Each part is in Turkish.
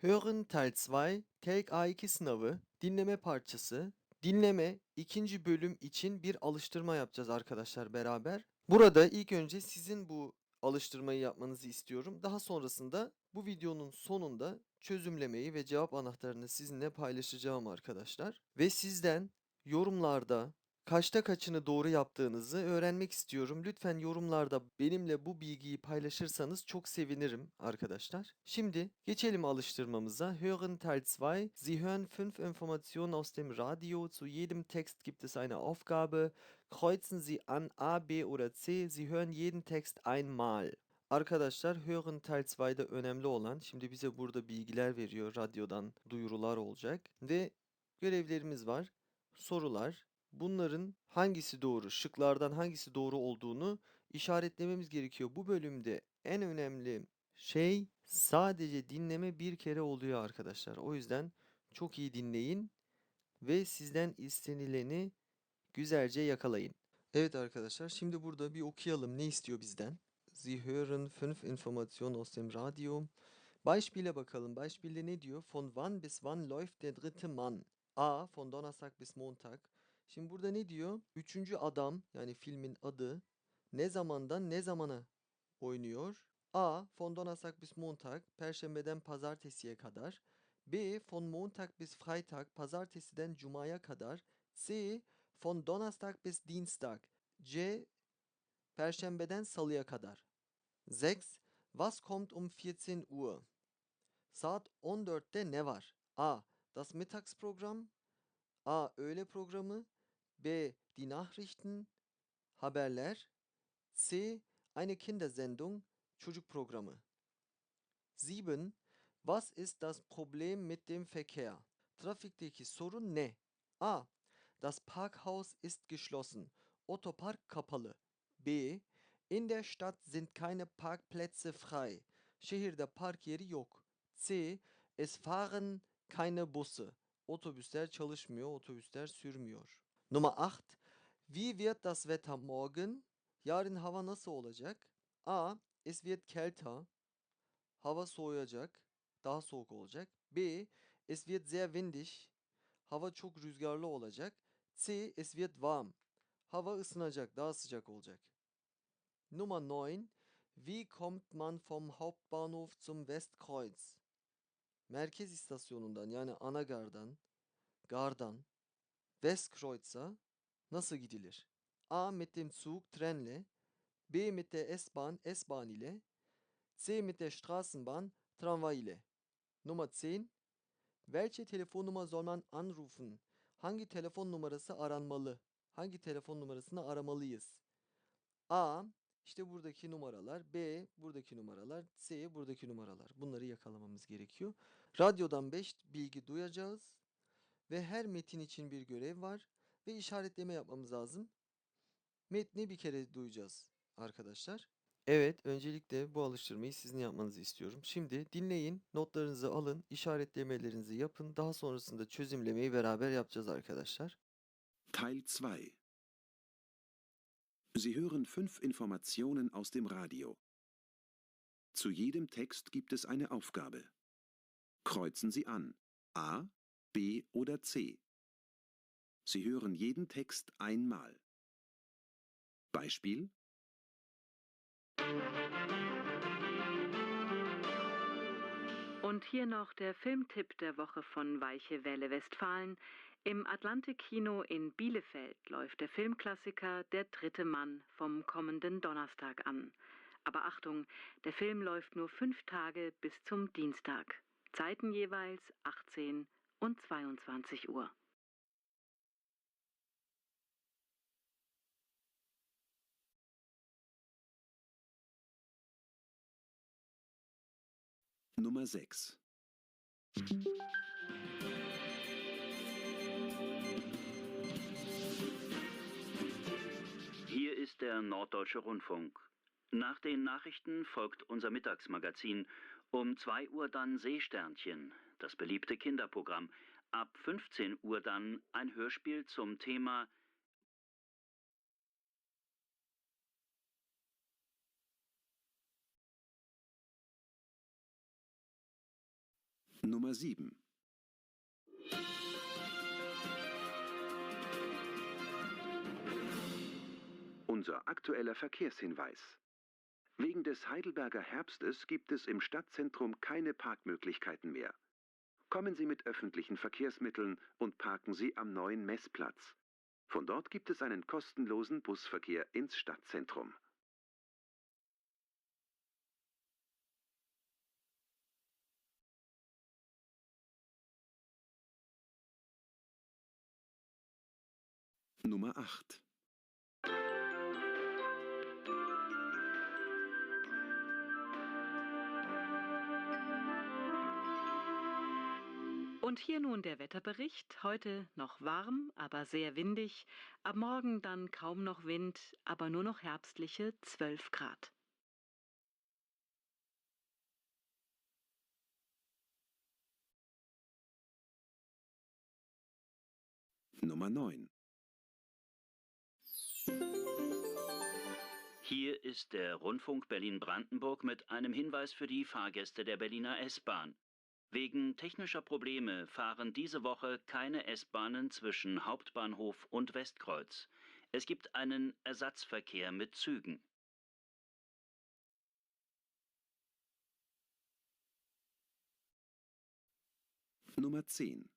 Hören Teil 2 TELK A2 sınavı dinleme parçası. Dinleme ikinci bölüm için bir alıştırma yapacağız arkadaşlar beraber. Burada ilk önce sizin bu alıştırmayı yapmanızı istiyorum. Daha sonrasında bu videonun sonunda çözümlemeyi ve cevap anahtarını sizinle paylaşacağım arkadaşlar. Ve sizden yorumlarda kaçta kaçını doğru yaptığınızı öğrenmek istiyorum. Lütfen yorumlarda benimle bu bilgiyi paylaşırsanız çok sevinirim arkadaşlar. Şimdi geçelim alıştırmamıza. Hören Teil 2. Sie hören fünf Informationen aus dem Radio. Zu jedem Text gibt es eine Aufgabe. Kreuzen Sie an A, B oder C. Sie hören jeden Text einmal. Arkadaşlar Hören Teil 2'de önemli olan şimdi bize burada bilgiler veriyor. Radyodan duyurular olacak ve görevlerimiz var. Sorular, Bunların hangisi doğru, şıklardan hangisi doğru olduğunu işaretlememiz gerekiyor. Bu bölümde en önemli şey sadece dinleme bir kere oluyor arkadaşlar. O yüzden çok iyi dinleyin ve sizden istenileni güzelce yakalayın. Evet arkadaşlar, şimdi burada bir okuyalım ne istiyor bizden. Sie hören fünf Informationen aus dem Radio. Beispiele bakalım. Beispielde ne diyor? Von wann bis wann läuft der dritte Mann? A. Von Donnerstag bis Montag. Şimdi burada ne diyor? Üçüncü adam yani filmin adı ne zamandan ne zamana oynuyor? A. Von Donnerstag bis Montag, Perşembeden Pazartesiye kadar. B. Von Montag bis Freitag, Pazartesiden Cuma'ya kadar. C. Von Donnerstag bis Dienstag, C. Perşembeden Salıya kadar. 6. Was kommt um 14 Uhr? Saat 14'te ne var? A. Das Mittagsprogramm. A. Öğle programı. B. Die Nachrichten, haberler. C. Eine Kindersendung, çocuk programı. 7. Was ist das Problem mit dem Verkehr? Trafikteki sorun ne? A. Das Parkhaus ist geschlossen. Otopark kapalı. B. In der Stadt sind keine Parkplätze frei. Şehirde park yeri yok. C. Es fahren keine Busse. Otobüsler çalışmıyor, otobüsler sürmüyor. Nummer 8. Wie wird das Wetter morgen? Yarın hava nasıl olacak? A. Es wird kälter. Hava soğuyacak. Daha soğuk olacak. B. Es wird sehr windig. Hava çok rüzgarlı olacak. C. Es wird warm. Hava ısınacak, daha sıcak olacak. Nummer 9. Wie kommt man vom Hauptbahnhof zum Westkreuz? Merkez istasyonundan yani ana gardan, gardan Westkreuz'a nasıl gidilir? A. Mit dem Zug, trenle. B. Mit der S-Bahn, S-Bahn ile. C. Mit der Straßenbahn, Tramvay ile. Nummer 10. Welche Telefonnummer soll man anrufen? Hangi telefon numarası aranmalı? Hangi telefon numarasını aramalıyız? A. İşte buradaki numaralar. B. Buradaki numaralar. C. Buradaki numaralar. Bunları yakalamamız gerekiyor. Radyodan 5 bilgi duyacağız. Ve her metin için bir görev var. Ve işaretleme yapmamız lazım. Metni bir kere duyacağız arkadaşlar. Evet, öncelikle bu alıştırmayı sizin yapmanızı istiyorum. Şimdi dinleyin, notlarınızı alın, işaretlemelerinizi yapın. Daha sonrasında çözümlemeyi beraber yapacağız arkadaşlar. Teil 2 Sie hören fünf Informationen aus dem Radio. Zu jedem Text gibt es eine Aufgabe. Kreuzen Sie an A, B oder C. Sie hören jeden Text einmal. Beispiel Und hier noch der Filmtipp der Woche von Weiche Welle Westfalen. Im Atlantikkino in Bielefeld läuft der Filmklassiker Der dritte Mann vom kommenden Donnerstag an. Aber Achtung, der Film läuft nur fünf Tage bis zum Dienstag. Zeiten jeweils 18 und 22 Uhr. Nummer 6 Hier ist der Norddeutsche Rundfunk. Nach den Nachrichten folgt unser Mittagsmagazin. Um 2 Uhr dann Seesternchen, das beliebte Kinderprogramm. Ab 15 Uhr dann ein Hörspiel zum Thema Nummer 7. Unser aktueller Verkehrshinweis. Wegen des Heidelberger Herbstes gibt es im Stadtzentrum keine Parkmöglichkeiten mehr. Kommen Sie mit öffentlichen Verkehrsmitteln und parken Sie am neuen Messplatz. Von dort gibt es einen kostenlosen Busverkehr ins Stadtzentrum. Nummer 8. Und hier nun der Wetterbericht. Heute noch warm, aber sehr windig. Ab morgen dann kaum noch Wind, aber nur noch herbstliche 12 Grad. Nummer 9. Hier ist der Rundfunk Berlin-Brandenburg mit einem Hinweis für die Fahrgäste der Berliner S-Bahn. Wegen technischer Probleme fahren diese Woche keine S-Bahnen zwischen Hauptbahnhof und Westkreuz. Es gibt einen Ersatzverkehr mit Zügen. Nummer 10.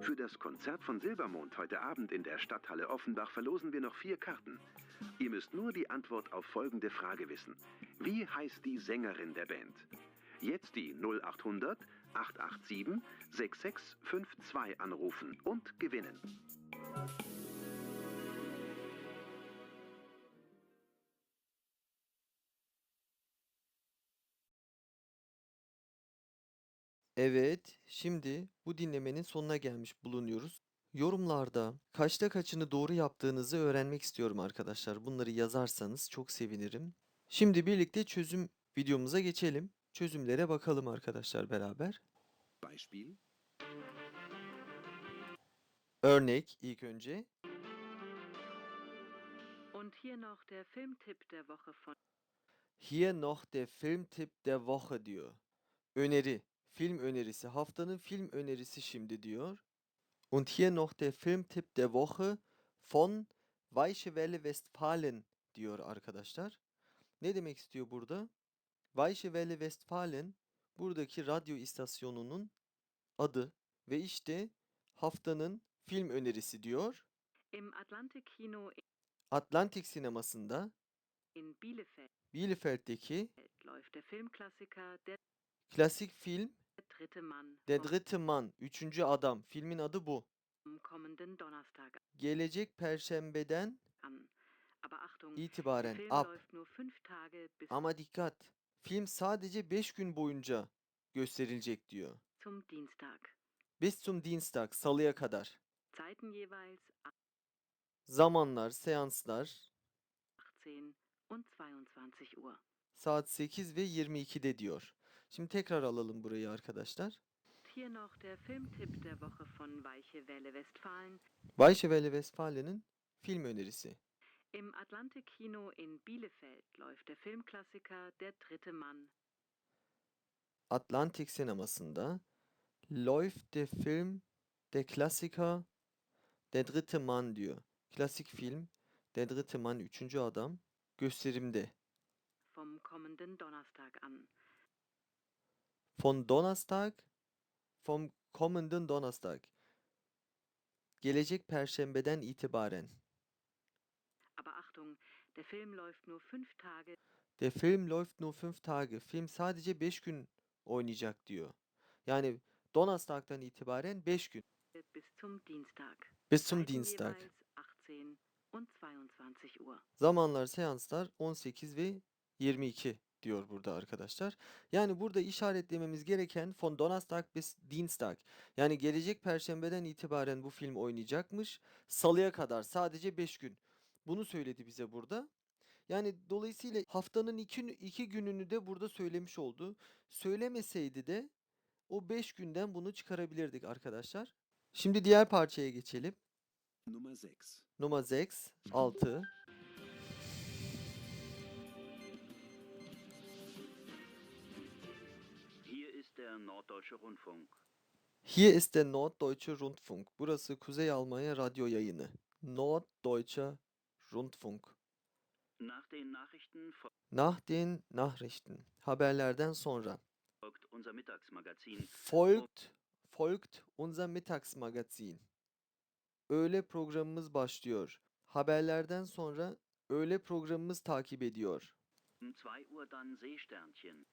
Für das Konzert von Silbermond heute Abend in der Stadthalle Offenbach verlosen wir noch vier Karten. Ihr müsst nur die Antwort auf folgende Frage wissen. Wie heißt die Sängerin der Band? Jetzt die 0800 887 6652 anrufen und gewinnen. Evet, şimdi bu dinlemenin sonuna gelmiş bulunuyoruz. Yorumlarda kaçta kaçını doğru yaptığınızı öğrenmek istiyorum arkadaşlar. Bunları yazarsanız çok sevinirim. Şimdi birlikte çözüm videomuza geçelim. Çözümlere bakalım arkadaşlar beraber. Beispiel. Örnek ilk önce. Und hier noch der Filmtipp der Woche von Hier noch der Filmtipp der Woche diyor. Öneri, film önerisi. Haftanın film önerisi şimdi diyor. Und hier noch der Filmtipp der Woche von Weiche Welle Westfalen diyor arkadaşlar. Ne demek istiyor burada? Weiche Welle Westfalen buradaki radyo istasyonunun adı ve işte haftanın film önerisi diyor. im Atlantikkino Atlantik sinemasında in Bielefeld Bielefeld'deki läuft der Filmklassiker Der klasik film dritte Mann Der Dritte Mann, Üçüncü Adam. Filmin adı bu. kommenden Donnerstag Gelecek Perşembeden an. Aber Achtung, der itibaren Film ab. läuft nur fünf Tage bis Ama dikkat. Film sadece 5 gün boyunca gösterilecek diyor. zum Dienstag. Bis zum Dienstag, salıya kadar. Zeiten jeweils Zamanlar, seanslar 18 und 22 Uhr. saat 8 ve 22'de diyor. Şimdi tekrar alalım burayı arkadaşlar. Hier noch der Filmtipp der Woche von Weiche Welle Westfalen. Weiche Welle Westfalen'in film önerisi. Im Atlantikkino in Bielefeld läuft der Filmklassiker Der dritte Mann Atlantik sinemasında läuft der Film der Klassiker Der Dritte Mann diyor. Klasik film Der Dritte Mann, Üçüncü Adam gösterimde. vom kommenden Donnerstag an. Von Donnerstag, vom kommenden Donnerstag. Gelecek Perşembeden itibaren. Aber Achtung, der Film läuft nur fünf Tage Der Film läuft nur fünf Tage. Film sadece 5 gün oynayacak diyor. Yani Donnerstag'dan itibaren 5 gün. bis zum Dienstag. Bis zum Dienstag. jeweils 18 und 22 Uhr. Zamanlar, seanslar 18 ve 22 diyor burada arkadaşlar. Yani burada işaretlememiz gereken von Donnerstag bis Dienstag. Yani gelecek perşembeden itibaren bu film oynayacakmış. Salıya kadar sadece 5 gün. Bunu söyledi bize burada. Yani dolayısıyla haftanın iki, iki gününü de burada söylemiş oldu. Söylemeseydi de o 5 günden bunu çıkarabilirdik arkadaşlar. Şimdi diğer parçaya geçelim. Nummer 6. Nummer 6, 6. Norddeutsche Rundfunk. Hier ist der Norddeutsche Rundfunk. Burası Kuzey Almanya radyo yayını. Norddeutscher Rundfunk. Nach den Nachrichten Nach den Nachrichten. Haberlerden sonra. folgt unser Mittagsmagazin. Folgt, folgt unser Mittagsmagazin. Öğle programımız başlıyor. Haberlerden sonra öğle programımız takip ediyor. Um 2 Uhr dann Seesternchen.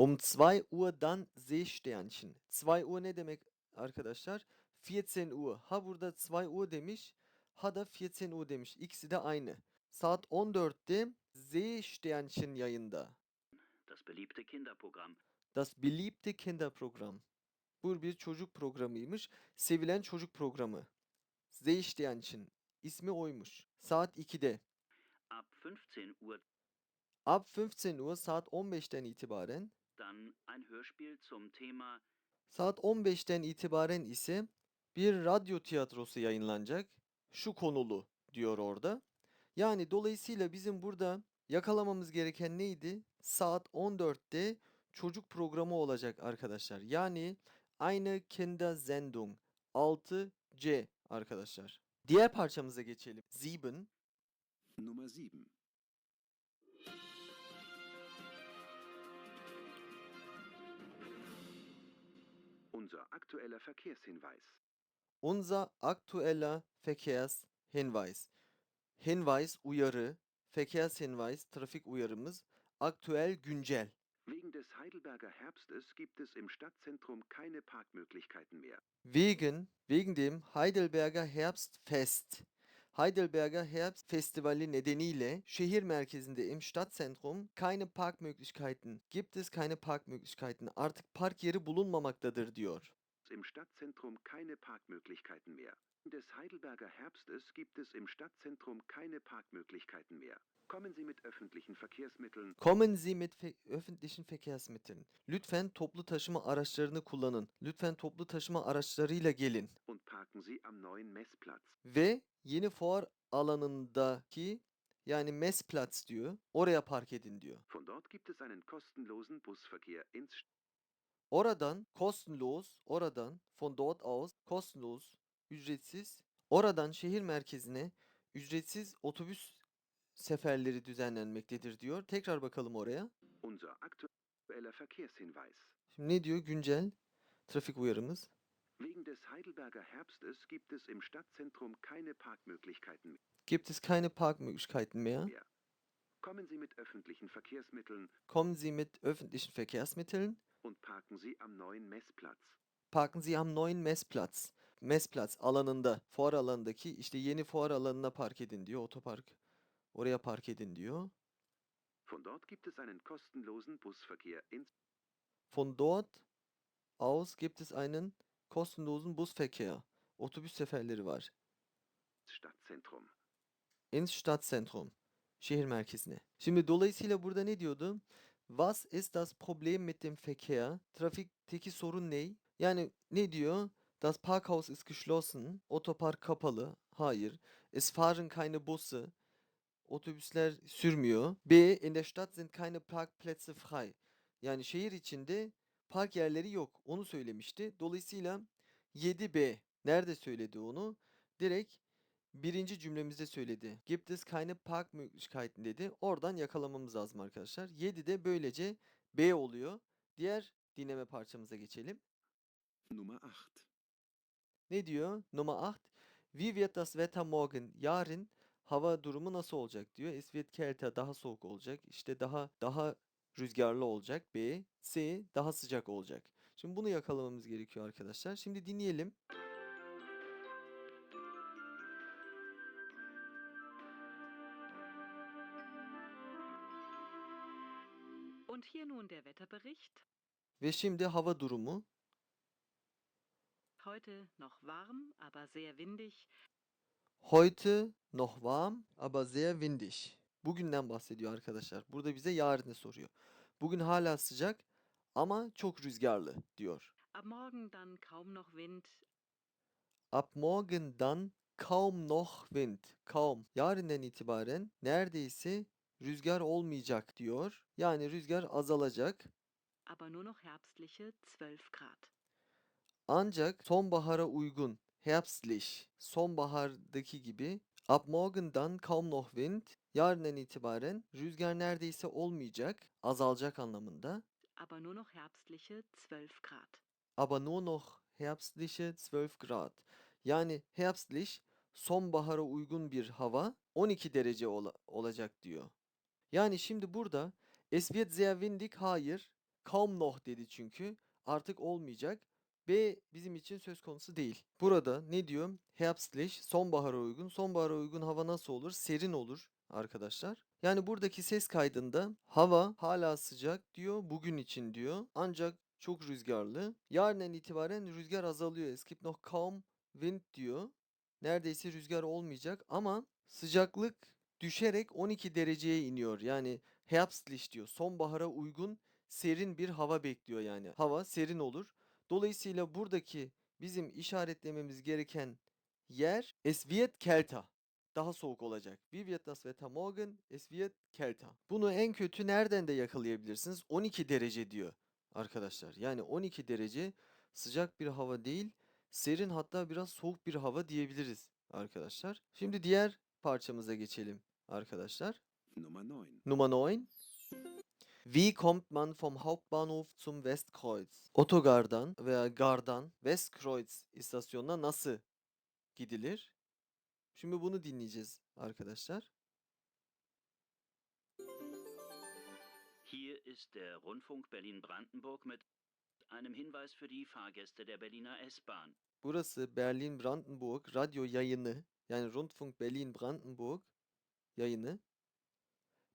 Um 2 Uhr dann Seesternchen. 2 Uhr ne demek arkadaşlar? 14 Uhr. Ha burada 2 Uhr demiş. Ha da 14 Uhr demiş. İkisi de aynı. Saat 14'te Seesternchen yayında. Das beliebte Kinderprogramm. Das beliebte Kinderprogramm. Bu bir çocuk programıymış. Sevilen çocuk programı. Seesternchen. İsmi oymuş. Saat 2'de. Ab 15 Uhr Ab 15 Uhr saat 15'ten itibaren dann ein Hörspiel zum Thema Saat 15'ten itibaren ise bir radyo tiyatrosu yayınlanacak. Şu konulu diyor orada. Yani dolayısıyla bizim burada yakalamamız gereken neydi? Saat 14'te çocuk programı olacak arkadaşlar. Yani aynı Kindersendung 6C arkadaşlar. Diğer parçamıza geçelim. Sieben. Nummer 7. Unser aktueller Verkehrshinweis. Unser aktueller Verkehrshinweis. Hinweis, uyarı, Verkehrshinweis, trafik uyarımız, aktüel, güncel. Wegen des Heidelberger Herbstes gibt es im Stadtzentrum keine Parkmöglichkeiten mehr. Wegen, wegen dem Heidelberger Herbstfest. Heidelberger Herbst Festivali nedeniyle şehir merkezinde im Stadtzentrum keine Parkmöglichkeiten, gibt es keine Parkmöglichkeiten. Artık park yeri bulunmamaktadır diyor. Im Stadtzentrum keine Parkmöglichkeiten mehr. Des Heidelberger Herbstes gibt es im Stadtzentrum keine Parkmöglichkeiten mehr. Kommen Sie mit öffentlichen Verkehrsmitteln Kommen Sie mit fe- öffentlichen Verkehrsmitteln. Lütfen toplu taşıma araçlarını kullanın. Lütfen toplu taşıma araçlarıyla gelin. und parken Sie am neuen Messplatz. Ve yeni fuar alanındaki yani Messplatz diyor. Oraya park edin diyor. Von dort gibt es einen kostenlosen Busverkehr ins Oradan kostenlos, oradan von dort aus kostenlos, ücretsiz, oradan şehir merkezine ücretsiz otobüs seferleri düzenlenmektedir diyor. Tekrar bakalım oraya. Unser aktueller Verkehrshinweis. Şimdi ne diyor? Güncel trafik uyarımız. Wegen des Heidelberger Herbstes gibt es im Stadtzentrum keine Parkmöglichkeiten mehr. Gibt es keine Parkmöglichkeiten mehr? Kommen Sie mit öffentlichen Verkehrsmitteln Kommen Sie mit öffentlichen Verkehrsmitteln. und parken Sie am neuen Messplatz. Parken Sie am neuen Messplatz. Messplatz alanında, fuar alanındaki işte yeni fuar alanına park edin diyor. Otopark. Oraya park edin diyor. Von dort gibt es einen kostenlosen Busverkehr ins Von dort aus gibt es einen kostenlosen Busverkehr. Otobüs seferleri var. Stadtzentrum. Ins Stadtzentrum. Şehir merkezine. Şimdi dolayısıyla burada ne diyordu? Was ist das Problem mit dem Verkehr? Trafikteki sorun ne? Yani ne diyor? Das Parkhaus ist geschlossen. Otopark kapalı. Hayır. Es fahren keine Busse. Otobüsler sürmüyor. B. In der Stadt sind keine Parkplätze frei. Yani şehir içinde park yerleri yok. Onu söylemişti. Dolayısıyla 7B. Nerede söyledi onu? Direkt birinci cümlemizde söyledi. Gibt es keine Parkmöglichkeiten dedi. Oradan yakalamamız lazım arkadaşlar. 7 de böylece B oluyor. Diğer dinleme parçamıza geçelim. Nummer 8. Ne diyor? Nummer 8. Wie wird das Wetter morgen? Yarın hava durumu nasıl olacak diyor. Es wird kälter, daha soğuk olacak. İşte daha daha rüzgarlı olacak. B. C. Daha sıcak olacak. Şimdi bunu yakalamamız gerekiyor arkadaşlar. Şimdi dinleyelim. Und hier nun der Wetterbericht. Ve şimdi hava durumu. Heute noch warm, aber sehr windig. Heute noch warm, aber sehr windig. Bugünden bahsediyor arkadaşlar. Burada bize yarını soruyor. Bugün hala sıcak ama çok rüzgarlı diyor. Ab morgen dann kaum noch Wind, Ab morgendan kaum noch Wind. Kaum. Yarından itibaren neredeyse rüzgar olmayacak diyor. Yani rüzgar azalacak. aber nur noch herbstliche 12 Grad. Ancak sonbahara uygun, herbstlich, sonbahardaki gibi, ab morgendan kaum noch Wind, yarından itibaren rüzgar neredeyse olmayacak, azalacak anlamında. Aber nur noch herbstliche 12 Grad. aber nur noch herbstliche 12 Grad. Yani herbstlich sonbahara uygun bir hava 12 derece ola- olacak diyor. Yani şimdi burada es wird sehr windig hayır kaum noch dedi çünkü artık olmayacak. B bizim için söz konusu değil. Burada ne diyor? Herbstlich sonbahara uygun. Sonbahara uygun hava nasıl olur? Serin olur arkadaşlar. Yani buradaki ses kaydında hava hala sıcak diyor bugün için diyor. Ancak çok rüzgarlı. Yarından itibaren rüzgar azalıyor. Es gibt noch kaum Wind diyor. Neredeyse rüzgar olmayacak ama sıcaklık düşerek 12 dereceye iniyor. Yani Herbstlich diyor. Sonbahara uygun serin bir hava bekliyor yani. Hava serin olur. Dolayısıyla buradaki bizim işaretlememiz gereken yer es wird kälter. Daha soğuk olacak. Wie wird das Wetter morgen? Es wird kälter. Bunu en kötü nereden de yakalayabilirsiniz? 12 derece diyor arkadaşlar. Yani 12 derece sıcak bir hava değil, serin hatta biraz soğuk bir hava diyebiliriz arkadaşlar. Şimdi diğer parçamıza geçelim arkadaşlar. Nummer 9. Nummer 9. Wie kommt man vom Hauptbahnhof zum Westkreuz? Otogardan veya gardan Westkreuz istasyonuna nasıl gidilir? Şimdi bunu dinleyeceğiz arkadaşlar. Hier ist der Rundfunk Berlin-Brandenburg mit einem Hinweis für die Fahrgäste der Berliner S-Bahn. Burası Berlin Brandenburg radyo yayını yani Rundfunk Berlin Brandenburg yayını.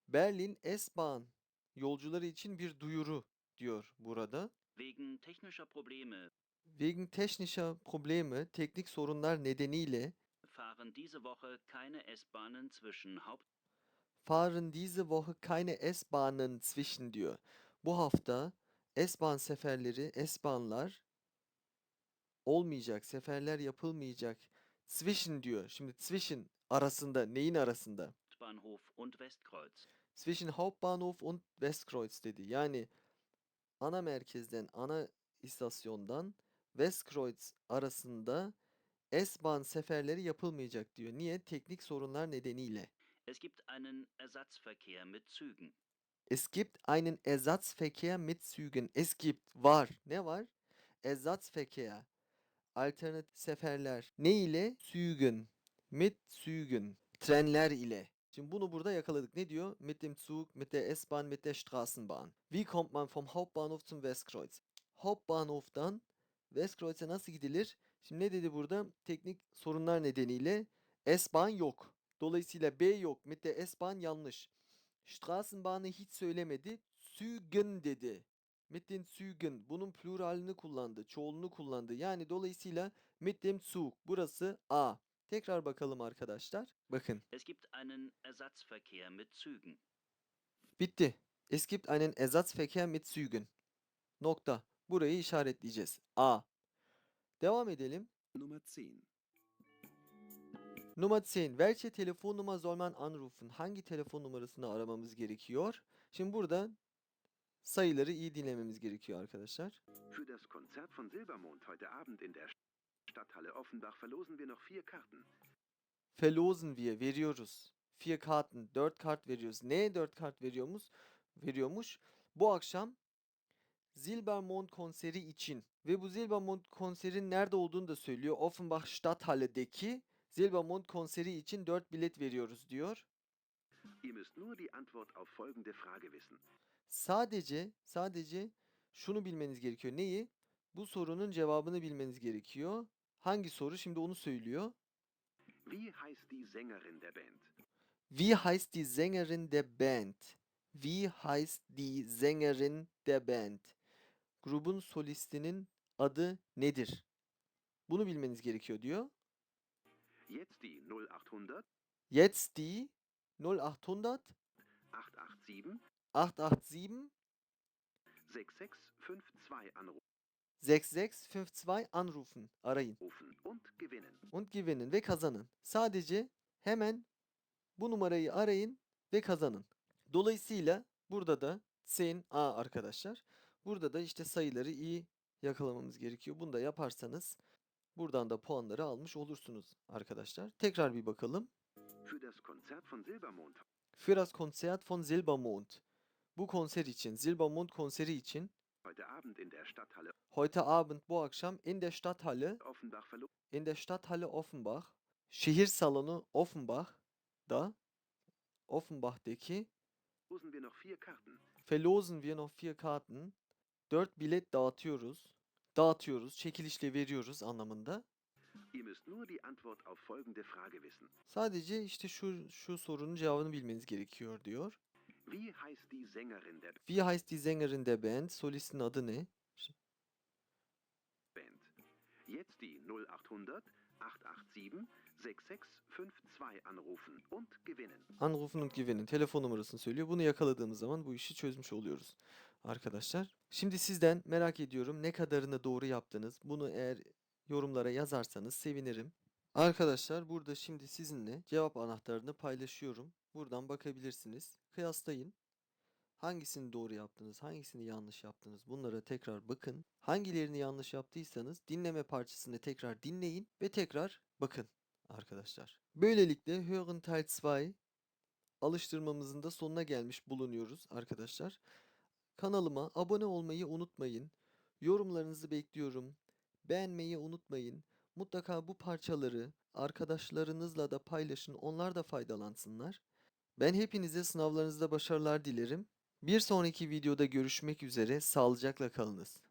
Berlin S-Bahn yolcuları için bir duyuru diyor burada. Wegen technischer Probleme Wegen technischer Probleme, teknik sorunlar nedeniyle fahren diese Woche keine S-Bahnen zwischen Haupt fahren diese Woche keine S-Bahnen zwischen diyor. Bu hafta S-Bahn seferleri, S-Bahnlar olmayacak, seferler yapılmayacak. Zwischen diyor. Şimdi zwischen arasında, neyin arasında? Bahnhof und Westkreuz. Zwischen Hauptbahnhof und Westkreuz dedi. Yani ana merkezden, ana istasyondan Westkreuz arasında S-Bahn seferleri yapılmayacak diyor. Niye? Teknik sorunlar nedeniyle. Es gibt einen Ersatzverkehr mit Zügen. Es gibt einen Ersatzverkehr mit Zügen. Es gibt var. Ne var? Ersatzverkehr. Alternatif seferler. Ne ile? Zügen. Mit Zügen. Trenler ile. Şimdi bunu burada yakaladık. Ne diyor? Mit dem Zug, mit der S-Bahn, mit der Straßenbahn. Wie kommt man vom Hauptbahnhof zum Westkreuz? Hauptbahnhof'tan Westkreuz'e nasıl gidilir? Şimdi ne dedi burada? Teknik sorunlar nedeniyle S-Bahn yok. Dolayısıyla B yok. Mit der S-Bahn yanlış. Straßenbahn'ı hiç söylemedi. Zügen dedi. Mit Zügen. Bunun pluralini kullandı. Çoğulunu kullandı. Yani dolayısıyla mit dem Zug. Burası A. Tekrar bakalım arkadaşlar. Bakın. Es gibt einen Ersatzverkehr mit Zügen. Bitti. Es gibt einen Ersatzverkehr mit Zügen. Nokta. Burayı işaretleyeceğiz. A. Devam edelim. Nummer 10. Nummer 10. Welche Telefonnummer soll man anrufen? Hangi telefon numarasını aramamız gerekiyor? Şimdi burada sayıları iyi dinlememiz gerekiyor arkadaşlar. Für das Konzert von Silbermond heute Abend in der Stadthalle Offenbach verlosen wir noch vier Karten. Verlosen wir, veriyoruz. 4 kartın, 4 kart veriyoruz. Neye 4 kart veriyormuş? Veriyormuş. Bu akşam Silbermond konseri için ve bu Silbermond konserin nerede olduğunu da söylüyor. Offenbach Stadthalle'deki Silbermond konseri için 4 bilet veriyoruz diyor. Sadece sadece şunu bilmeniz gerekiyor. Neyi? Bu sorunun cevabını bilmeniz gerekiyor. Hangi soru? Şimdi onu söylüyor. Wie heißt die Sängerin der Band? Wie heißt die Sängerin der Band? Wie heißt die Sängerin der Band? Grubun solistinin adı nedir? Bunu bilmeniz gerekiyor diyor. Jetzt die 0800 Jetzt die 0800 887 887 6652 anrufen 6652 anrufen. Arayın und gewinnen. und gewinnen ve kazanın. Sadece hemen bu numarayı arayın ve kazanın. Dolayısıyla burada da 10 A arkadaşlar. Burada da işte sayıları iyi yakalamamız gerekiyor. Bunu da yaparsanız buradan da puanları almış olursunuz arkadaşlar. Tekrar bir bakalım. Für das Konzert von Silbermond Für das Konzert von Silbermond. Bu konser için, Silbermond konseri için heute Abend in der Stadthalle heute Abend bu akşam in der Stadthalle Offenbach in der Stadthalle Offenbach şehir salonu Offenbach'da Offenbach'daki Losen wir noch vier Karten. verlosen wir noch vier Karten. 4 bilet dağıtıyoruz. Dağıtıyoruz, çekilişle veriyoruz anlamında. Sadece işte şu şu sorunun cevabını bilmeniz gerekiyor diyor. Wie heißt die Sängerin der Wie heißt die Sängerin der Band? Solistin adı ne? Band? Jetzt die 0800 887 6652 anrufen und gewinnen. Anrufen und gewinnen. Telefon numarasını söylüyor. Bunu yakaladığımız zaman bu işi çözmüş oluyoruz arkadaşlar. Şimdi sizden merak ediyorum ne kadarını doğru yaptınız. Bunu eğer yorumlara yazarsanız sevinirim. Arkadaşlar burada şimdi sizinle cevap anahtarını paylaşıyorum. Buradan bakabilirsiniz. Kıyaslayın. Hangisini doğru yaptınız, hangisini yanlış yaptınız bunlara tekrar bakın. Hangilerini yanlış yaptıysanız dinleme parçasını tekrar dinleyin ve tekrar bakın arkadaşlar. Böylelikle Hören Teil 2 alıştırmamızın da sonuna gelmiş bulunuyoruz arkadaşlar. Kanalıma abone olmayı unutmayın. Yorumlarınızı bekliyorum. Beğenmeyi unutmayın. Mutlaka bu parçaları arkadaşlarınızla da paylaşın. Onlar da faydalansınlar. Ben hepinize sınavlarınızda başarılar dilerim. Bir sonraki videoda görüşmek üzere. Sağlıcakla kalınız.